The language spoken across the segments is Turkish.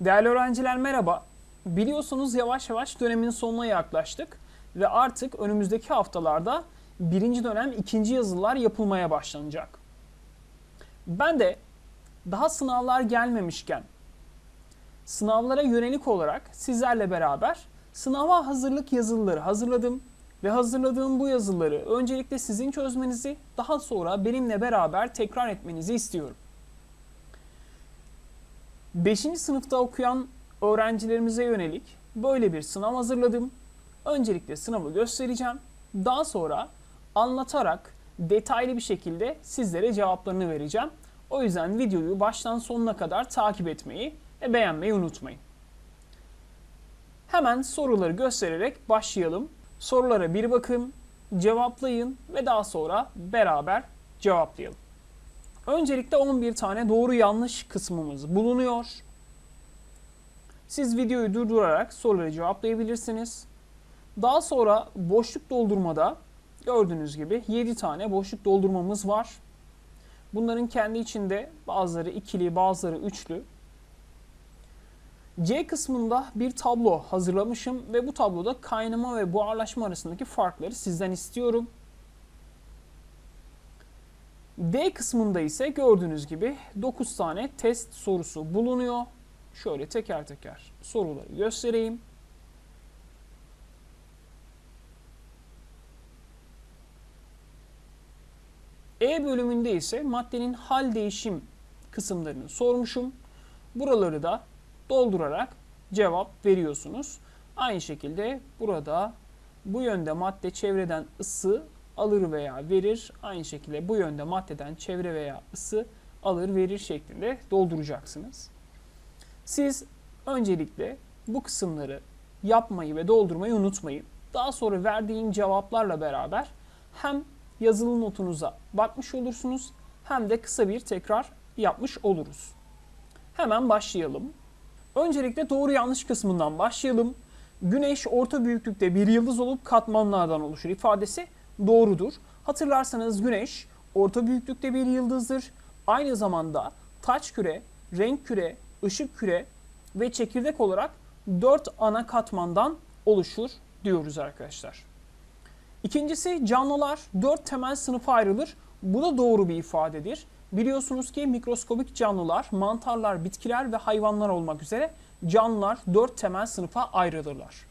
Değerli öğrenciler merhaba. Biliyorsunuz yavaş yavaş dönemin sonuna yaklaştık ve artık önümüzdeki haftalarda birinci dönem ikinci yazılılar yapılmaya başlanacak. Ben de daha sınavlar gelmemişken sınavlara yönelik olarak sizlerle beraber sınava hazırlık yazılıları hazırladım ve hazırladığım bu yazıları öncelikle sizin çözmenizi daha sonra benimle beraber tekrar etmenizi istiyorum. 5. sınıfta okuyan öğrencilerimize yönelik böyle bir sınav hazırladım. Öncelikle sınavı göstereceğim. Daha sonra anlatarak detaylı bir şekilde sizlere cevaplarını vereceğim. O yüzden videoyu baştan sonuna kadar takip etmeyi ve beğenmeyi unutmayın. Hemen soruları göstererek başlayalım. Sorulara bir bakın, cevaplayın ve daha sonra beraber cevaplayalım. Öncelikle 11 tane doğru yanlış kısmımız bulunuyor. Siz videoyu durdurarak soruları cevaplayabilirsiniz. Daha sonra boşluk doldurmada gördüğünüz gibi 7 tane boşluk doldurmamız var. Bunların kendi içinde bazıları ikili, bazıları üçlü. C kısmında bir tablo hazırlamışım ve bu tabloda kaynama ve buharlaşma arasındaki farkları sizden istiyorum. D kısmında ise gördüğünüz gibi 9 tane test sorusu bulunuyor. Şöyle teker teker soruları göstereyim. E bölümünde ise maddenin hal değişim kısımlarını sormuşum. Buraları da doldurarak cevap veriyorsunuz. Aynı şekilde burada bu yönde madde çevreden ısı alır veya verir. Aynı şekilde bu yönde maddeden çevre veya ısı alır verir şeklinde dolduracaksınız. Siz öncelikle bu kısımları yapmayı ve doldurmayı unutmayın. Daha sonra verdiğim cevaplarla beraber hem yazılı notunuza bakmış olursunuz hem de kısa bir tekrar yapmış oluruz. Hemen başlayalım. Öncelikle doğru yanlış kısmından başlayalım. Güneş orta büyüklükte bir yıldız olup katmanlardan oluşur ifadesi doğrudur. Hatırlarsanız Güneş orta büyüklükte bir yıldızdır. Aynı zamanda taç küre, renk küre, ışık küre ve çekirdek olarak 4 ana katmandan oluşur diyoruz arkadaşlar. İkincisi canlılar 4 temel sınıfa ayrılır. Bu da doğru bir ifadedir. Biliyorsunuz ki mikroskobik canlılar, mantarlar, bitkiler ve hayvanlar olmak üzere canlılar 4 temel sınıfa ayrılırlar.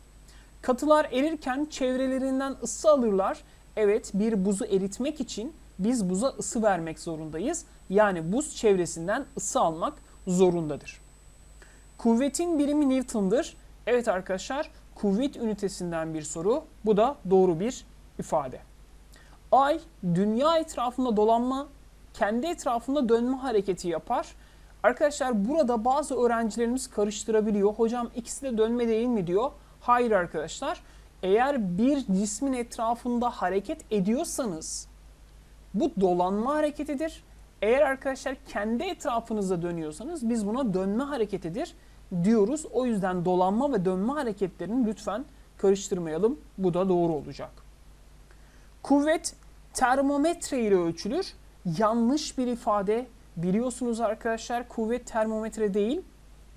Katılar erirken çevrelerinden ısı alırlar. Evet bir buzu eritmek için biz buza ısı vermek zorundayız. Yani buz çevresinden ısı almak zorundadır. Kuvvetin birimi Newton'dır. Evet arkadaşlar kuvvet ünitesinden bir soru. Bu da doğru bir ifade. Ay dünya etrafında dolanma, kendi etrafında dönme hareketi yapar. Arkadaşlar burada bazı öğrencilerimiz karıştırabiliyor. Hocam ikisi de dönme değil mi diyor. Hayır arkadaşlar. Eğer bir cismin etrafında hareket ediyorsanız bu dolanma hareketidir. Eğer arkadaşlar kendi etrafınızda dönüyorsanız biz buna dönme hareketidir diyoruz. O yüzden dolanma ve dönme hareketlerini lütfen karıştırmayalım. Bu da doğru olacak. Kuvvet termometre ile ölçülür. Yanlış bir ifade. Biliyorsunuz arkadaşlar kuvvet termometre değil,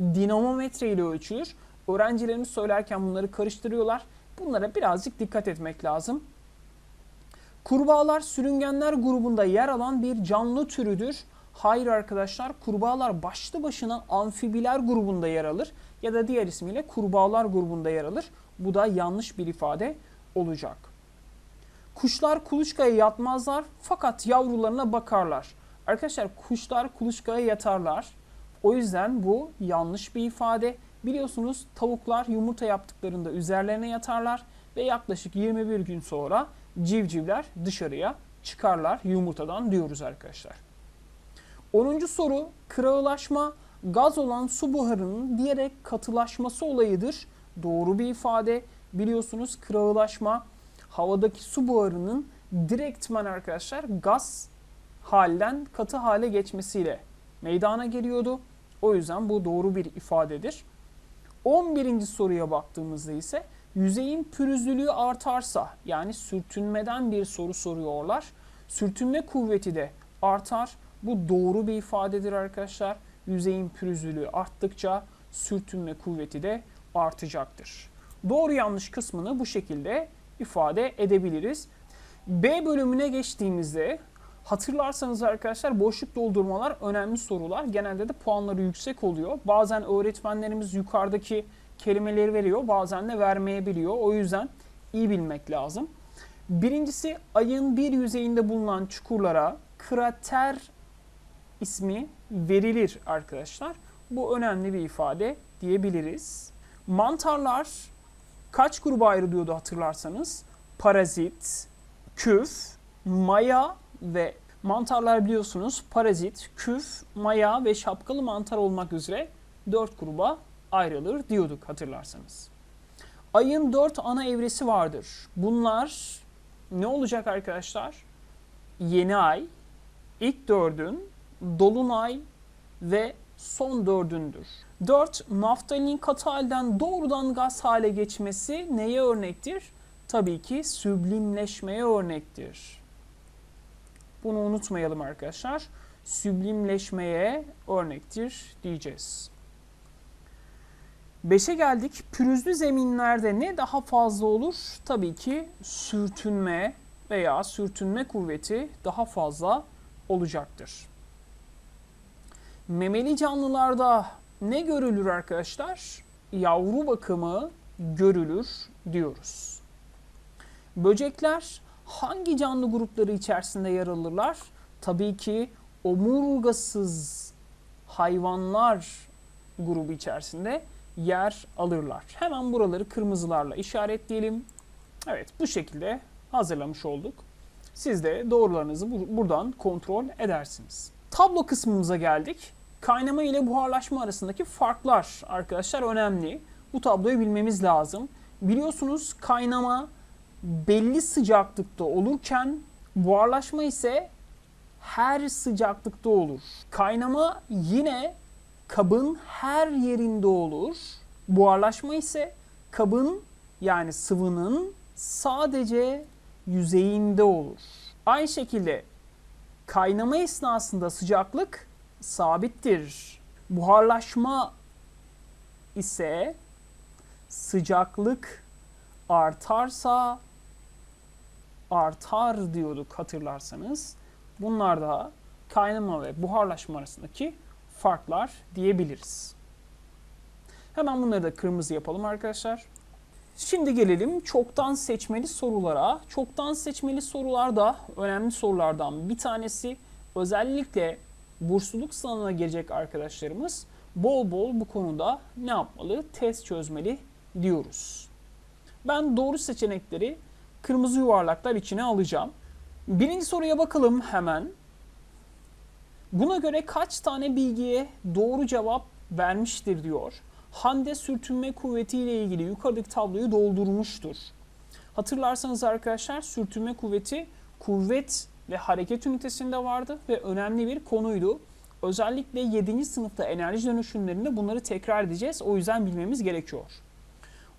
dinamometre ile ölçülür. Öğrencilerimiz söylerken bunları karıştırıyorlar. Bunlara birazcık dikkat etmek lazım. Kurbağalar sürüngenler grubunda yer alan bir canlı türüdür. Hayır arkadaşlar kurbağalar başlı başına amfibiler grubunda yer alır ya da diğer ismiyle kurbağalar grubunda yer alır. Bu da yanlış bir ifade olacak. Kuşlar kuluçkaya yatmazlar fakat yavrularına bakarlar. Arkadaşlar kuşlar kuluçkaya yatarlar. O yüzden bu yanlış bir ifade. Biliyorsunuz tavuklar yumurta yaptıklarında üzerlerine yatarlar ve yaklaşık 21 gün sonra civcivler dışarıya çıkarlar yumurtadan diyoruz arkadaşlar. 10. soru kırağılaşma gaz olan su buharının diyerek katılaşması olayıdır. Doğru bir ifade. Biliyorsunuz kırağılaşma havadaki su buharının direktmen arkadaşlar gaz halden katı hale geçmesiyle meydana geliyordu. O yüzden bu doğru bir ifadedir. 11. soruya baktığımızda ise yüzeyin pürüzlülüğü artarsa yani sürtünmeden bir soru soruyorlar. Sürtünme kuvveti de artar. Bu doğru bir ifadedir arkadaşlar. Yüzeyin pürüzlülüğü arttıkça sürtünme kuvveti de artacaktır. Doğru yanlış kısmını bu şekilde ifade edebiliriz. B bölümüne geçtiğimizde hatırlarsanız arkadaşlar boşluk doldurmalar önemli sorular. Genelde de puanları yüksek oluyor. Bazen öğretmenlerimiz yukarıdaki kelimeleri veriyor, bazen de vermeyebiliyor. O yüzden iyi bilmek lazım. Birincisi ayın bir yüzeyinde bulunan çukurlara krater ismi verilir arkadaşlar. Bu önemli bir ifade diyebiliriz. Mantarlar kaç gruba ayrılıyordu hatırlarsanız? Parazit, küf, maya ve mantarlar biliyorsunuz parazit, küf, maya ve şapkalı mantar olmak üzere 4 gruba ayrılır diyorduk hatırlarsanız. Ayın 4 ana evresi vardır. Bunlar ne olacak arkadaşlar? Yeni ay, ilk dördün, dolunay ve son dördündür. 4. Naftalin katı halden doğrudan gaz hale geçmesi neye örnektir? Tabii ki süblimleşmeye örnektir. Bunu unutmayalım arkadaşlar. Süblimleşmeye örnektir diyeceğiz. 5'e geldik. Pürüzlü zeminlerde ne daha fazla olur? Tabii ki sürtünme veya sürtünme kuvveti daha fazla olacaktır. Memeli canlılarda ne görülür arkadaşlar? Yavru bakımı görülür diyoruz. Böcekler hangi canlı grupları içerisinde yer alırlar? Tabii ki omurgasız hayvanlar grubu içerisinde yer alırlar. Hemen buraları kırmızılarla işaretleyelim. Evet bu şekilde hazırlamış olduk. Siz de doğrularınızı bur- buradan kontrol edersiniz. Tablo kısmımıza geldik. Kaynama ile buharlaşma arasındaki farklar arkadaşlar önemli. Bu tabloyu bilmemiz lazım. Biliyorsunuz kaynama belli sıcaklıkta olurken buharlaşma ise her sıcaklıkta olur. Kaynama yine kabın her yerinde olur. Buharlaşma ise kabın yani sıvının sadece yüzeyinde olur. Aynı şekilde kaynama esnasında sıcaklık sabittir. Buharlaşma ise sıcaklık artarsa artar diyorduk hatırlarsanız. Bunlar da kaynama ve buharlaşma arasındaki farklar diyebiliriz. Hemen bunları da kırmızı yapalım arkadaşlar. Şimdi gelelim çoktan seçmeli sorulara. Çoktan seçmeli sorular da önemli sorulardan bir tanesi. Özellikle bursluluk sınavına girecek arkadaşlarımız bol bol bu konuda ne yapmalı? Test çözmeli diyoruz. Ben doğru seçenekleri kırmızı yuvarlaklar içine alacağım. Birinci soruya bakalım hemen. Buna göre kaç tane bilgiye doğru cevap vermiştir diyor. Hande sürtünme kuvveti ile ilgili yukarıdaki tabloyu doldurmuştur. Hatırlarsanız arkadaşlar sürtünme kuvveti kuvvet ve hareket ünitesinde vardı ve önemli bir konuydu. Özellikle 7. sınıfta enerji dönüşümlerinde bunları tekrar edeceğiz. O yüzden bilmemiz gerekiyor.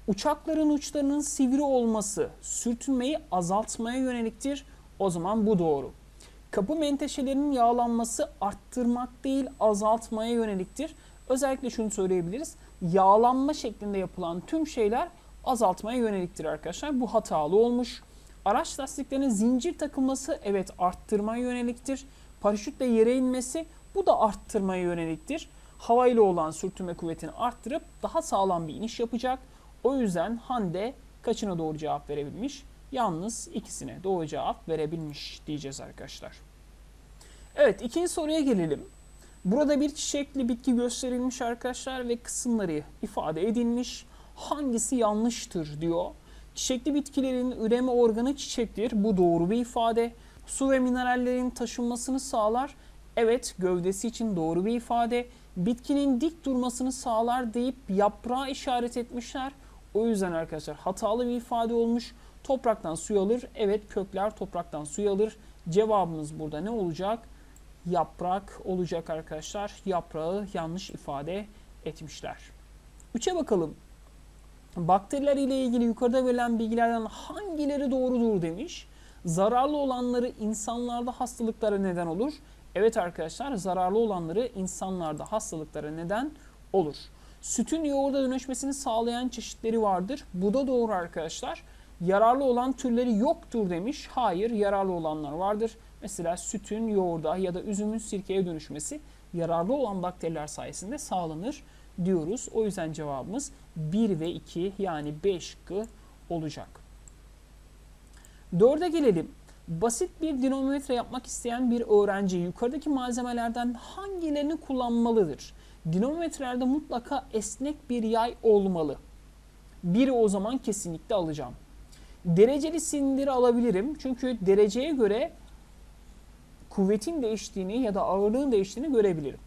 Uçakların uçlarının sivri olması sürtünmeyi azaltmaya yöneliktir. O zaman bu doğru. Kapı menteşelerinin yağlanması arttırmak değil azaltmaya yöneliktir. Özellikle şunu söyleyebiliriz. Yağlanma şeklinde yapılan tüm şeyler azaltmaya yöneliktir arkadaşlar. Bu hatalı olmuş. Araç lastiklerine zincir takılması evet arttırmaya yöneliktir. Paraşütle yere inmesi bu da arttırmaya yöneliktir. Havayla olan sürtünme kuvvetini arttırıp daha sağlam bir iniş yapacak. O yüzden Hande kaçına doğru cevap verebilmiş? Yalnız ikisine doğru cevap verebilmiş diyeceğiz arkadaşlar. Evet ikinci soruya gelelim. Burada bir çiçekli bitki gösterilmiş arkadaşlar ve kısımları ifade edilmiş. Hangisi yanlıştır diyor. Çiçekli bitkilerin üreme organı çiçektir. Bu doğru bir ifade. Su ve minerallerin taşınmasını sağlar. Evet gövdesi için doğru bir ifade. Bitkinin dik durmasını sağlar deyip yaprağı işaret etmişler. O yüzden arkadaşlar hatalı bir ifade olmuş. Topraktan suyu alır. Evet kökler topraktan suyu alır. Cevabımız burada ne olacak? Yaprak olacak arkadaşlar. Yaprağı yanlış ifade etmişler. 3'e bakalım. Bakteriler ile ilgili yukarıda verilen bilgilerden hangileri doğrudur demiş. Zararlı olanları insanlarda hastalıklara neden olur. Evet arkadaşlar zararlı olanları insanlarda hastalıklara neden olur. Sütün yoğurda dönüşmesini sağlayan çeşitleri vardır. Bu da doğru arkadaşlar. Yararlı olan türleri yoktur demiş. Hayır, yararlı olanlar vardır. Mesela sütün yoğurda ya da üzümün sirkeye dönüşmesi yararlı olan bakteriler sayesinde sağlanır diyoruz. O yüzden cevabımız 1 ve 2 yani 5 şıkkı olacak. Dörde gelelim. Basit bir dinamometre yapmak isteyen bir öğrenci yukarıdaki malzemelerden hangilerini kullanmalıdır? Dinamometrelerde mutlaka esnek bir yay olmalı. Biri o zaman kesinlikle alacağım. Dereceli silindiri alabilirim. Çünkü dereceye göre kuvvetin değiştiğini ya da ağırlığın değiştiğini görebilirim.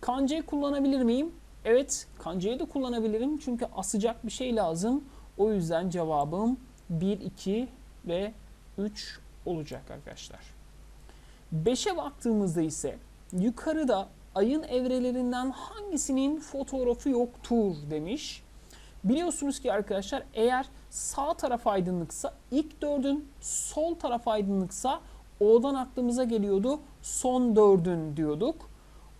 Kancayı kullanabilir miyim? Evet, kancayı da kullanabilirim. Çünkü asacak bir şey lazım. O yüzden cevabım 1, 2 ve 3 olacak arkadaşlar. 5'e baktığımızda ise yukarıda ayın evrelerinden hangisinin fotoğrafı yoktur demiş. Biliyorsunuz ki arkadaşlar eğer sağ taraf aydınlıksa ilk dördün, sol taraf aydınlıksa O'dan aklımıza geliyordu son dördün diyorduk.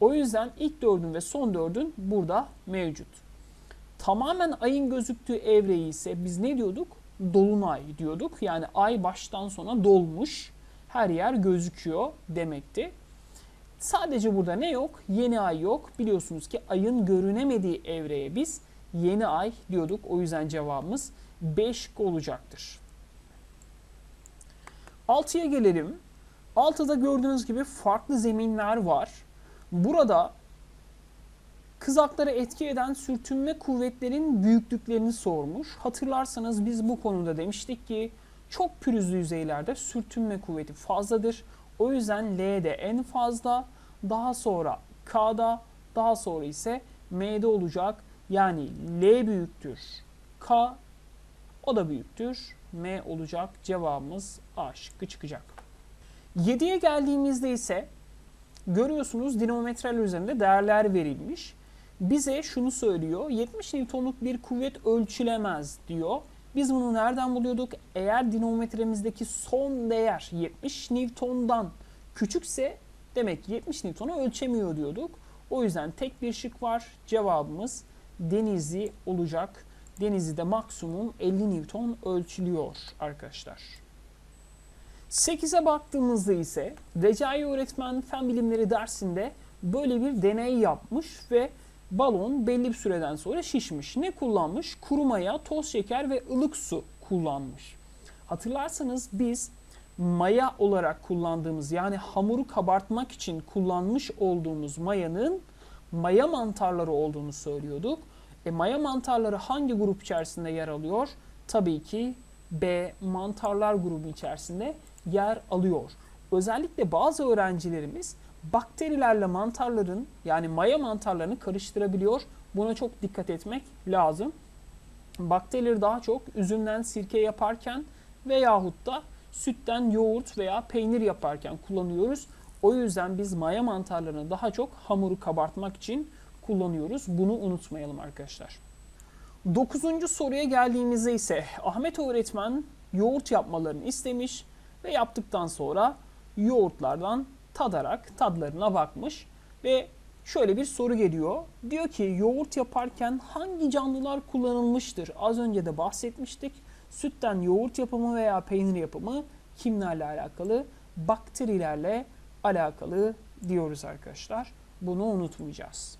O yüzden ilk dördün ve son dördün burada mevcut. Tamamen ayın gözüktüğü evreyi ise biz ne diyorduk? Dolunay diyorduk. Yani ay baştan sona dolmuş. Her yer gözüküyor demekti. Sadece burada ne yok? Yeni ay yok. Biliyorsunuz ki ayın görünemediği evreye biz yeni ay diyorduk. O yüzden cevabımız 5 olacaktır. 6'ya gelelim. 6'da gördüğünüz gibi farklı zeminler var. Burada kızakları etki eden sürtünme kuvvetlerin büyüklüklerini sormuş. Hatırlarsanız biz bu konuda demiştik ki çok pürüzlü yüzeylerde sürtünme kuvveti fazladır. O yüzden L'de en fazla, daha sonra K'da, daha sonra ise M'de olacak. Yani L büyüktür, K o da büyüktür, M olacak. Cevabımız A şıkkı çıkacak. 7'ye geldiğimizde ise görüyorsunuz dinamometreler üzerinde değerler verilmiş. Bize şunu söylüyor. 70 Newton'luk bir kuvvet ölçülemez diyor. Biz bunu nereden buluyorduk? Eğer dinamometremizdeki son değer 70 Newton'dan küçükse demek 70 Newton'u ölçemiyor diyorduk. O yüzden tek bir şık var. Cevabımız Denizli olacak. Denizli'de maksimum 50 Newton ölçülüyor arkadaşlar. 8'e baktığımızda ise Recai öğretmen fen bilimleri dersinde böyle bir deney yapmış ve balon belli bir süreden sonra şişmiş. Ne kullanmış? Kuru maya, toz şeker ve ılık su kullanmış. Hatırlarsanız biz maya olarak kullandığımız yani hamuru kabartmak için kullanmış olduğumuz mayanın maya mantarları olduğunu söylüyorduk. E, maya mantarları hangi grup içerisinde yer alıyor? Tabii ki B mantarlar grubu içerisinde yer alıyor. Özellikle bazı öğrencilerimiz bakterilerle mantarların yani maya mantarlarını karıştırabiliyor. Buna çok dikkat etmek lazım. Bakterileri daha çok üzümden sirke yaparken veyahut da sütten yoğurt veya peynir yaparken kullanıyoruz. O yüzden biz maya mantarlarını daha çok hamuru kabartmak için kullanıyoruz. Bunu unutmayalım arkadaşlar. Dokuzuncu soruya geldiğimizde ise Ahmet öğretmen yoğurt yapmalarını istemiş ve yaptıktan sonra yoğurtlardan tadarak tadlarına bakmış ve şöyle bir soru geliyor. Diyor ki yoğurt yaparken hangi canlılar kullanılmıştır? Az önce de bahsetmiştik. Sütten yoğurt yapımı veya peynir yapımı kimlerle alakalı? Bakterilerle alakalı diyoruz arkadaşlar. Bunu unutmayacağız.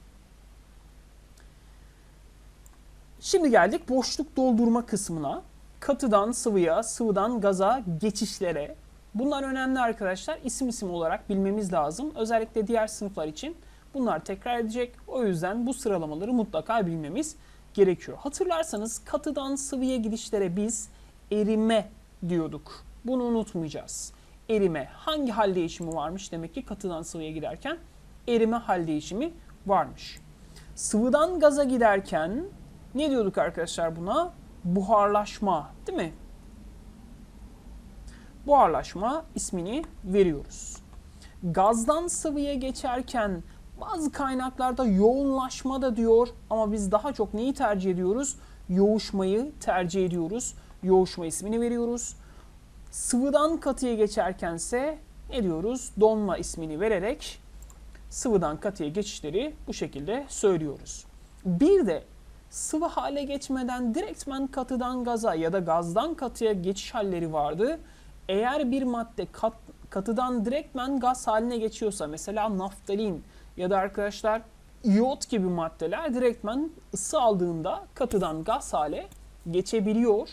Şimdi geldik boşluk doldurma kısmına. Katıdan sıvıya, sıvıdan gaza geçişlere. Bunlar önemli arkadaşlar. İsim isim olarak bilmemiz lazım. Özellikle diğer sınıflar için bunlar tekrar edecek. O yüzden bu sıralamaları mutlaka bilmemiz gerekiyor. Hatırlarsanız katıdan sıvıya gidişlere biz erime diyorduk. Bunu unutmayacağız. Erime hangi hal değişimi varmış? Demek ki katıdan sıvıya giderken erime hal değişimi varmış. Sıvıdan gaza giderken ne diyorduk arkadaşlar buna? Buharlaşma değil mi? Buharlaşma ismini veriyoruz. Gazdan sıvıya geçerken bazı kaynaklarda yoğunlaşma da diyor ama biz daha çok neyi tercih ediyoruz? Yoğuşmayı tercih ediyoruz. Yoğuşma ismini veriyoruz. Sıvıdan katıya geçerkense ne diyoruz? Donma ismini vererek sıvıdan katıya geçişleri bu şekilde söylüyoruz. Bir de sıvı hale geçmeden direktmen katıdan gaza ya da gazdan katıya geçiş halleri vardı. Eğer bir madde kat, katıdan direktmen gaz haline geçiyorsa mesela naftalin ya da arkadaşlar iyot gibi maddeler direktmen ısı aldığında katıdan gaz hale geçebiliyor.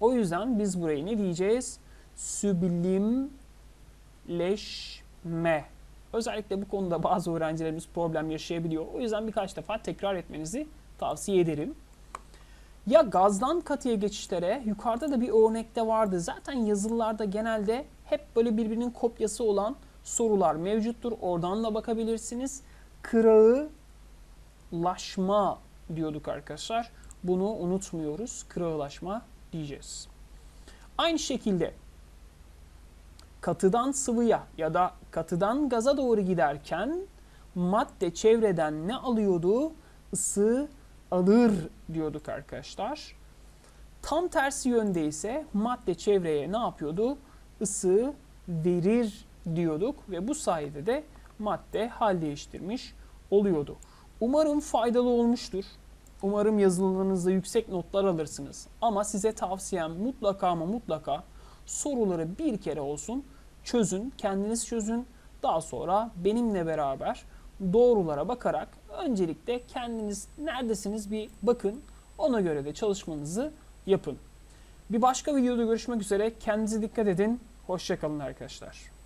O yüzden biz burayı ne diyeceğiz? Süblimleşme. Özellikle bu konuda bazı öğrencilerimiz problem yaşayabiliyor. O yüzden birkaç defa tekrar etmenizi tavsiye ederim. Ya gazdan katıya geçişlere yukarıda da bir örnekte vardı. Zaten yazılılarda genelde hep böyle birbirinin kopyası olan sorular mevcuttur. Oradan da bakabilirsiniz. Kırağılaşma diyorduk arkadaşlar. Bunu unutmuyoruz. Kırağılaşma diyeceğiz. Aynı şekilde katıdan sıvıya ya da katıdan gaza doğru giderken madde çevreden ne alıyordu? Isı alır diyorduk arkadaşlar. Tam tersi yönde ise madde çevreye ne yapıyordu? Isı verir diyorduk ve bu sayede de madde hal değiştirmiş oluyordu. Umarım faydalı olmuştur. Umarım yazılımınızda yüksek notlar alırsınız. Ama size tavsiyem mutlaka ama mutlaka soruları bir kere olsun çözün, kendiniz çözün. Daha sonra benimle beraber doğrulara bakarak öncelikle kendiniz neredesiniz bir bakın. Ona göre de çalışmanızı yapın. Bir başka videoda görüşmek üzere. Kendinize dikkat edin. Hoşçakalın arkadaşlar.